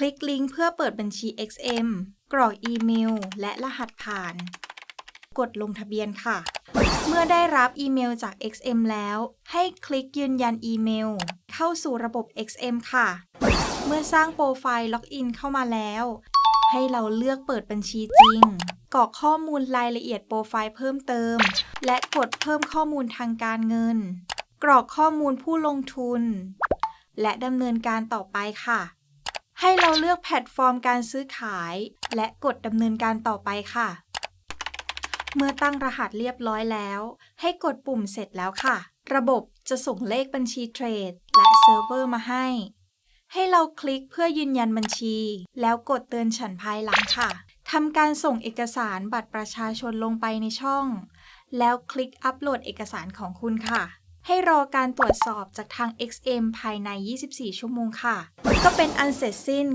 คลิกลิงก์เพื่อเปิดบัญชี XM กรอกอีเมล และรหัสผ่าน กดลงทะเบียนค่ะ เมื่อได้รับอีเมลจาก XM แล้ว ให้คลิกยืนยันอีเมล เข้าสู่ระบบ XM ค่ะ เมื่อสร้างโปรไฟล์ล็อกอินเข้ามาแล้ว ให้เราเลือกเปิดบัญชีจริง กรอกข้อมูลรายละเอียดโปรไฟล์เพิ่มเติม และกดเพิ่มข้อมูลทางการเงิน กรอกข้อมูลผู้ลงทุน และดำเนินการต่อไปค่ะ ให้เราเลือกแพลตฟอร์มการซื้อขาย และกดดำเนินการต่อไปค่ะ เมื่อตั้งรหัสเรียบร้อยแล้ว ให้กดปุ่มเสร็จแล้วค่ะ ระบบจะส่งเลขบัญชีเทรด และเซิร์ฟเวอร์มาให้ ให้เราคลิกเพื่อยืนยันบัญชี แล้วกดเตือนฉันภายหลังค่ะทำการส่งเอกสารบัตรประชาชนลงไปในช่อง แล้วคลิกอัปโหลดเอกสารของคุณค่ะ ให้รอการตรวจสอบจากทาง XM ภายใน 24 ชั่วโมงค่ะ ก็เป็นอันเสร็จสิ้น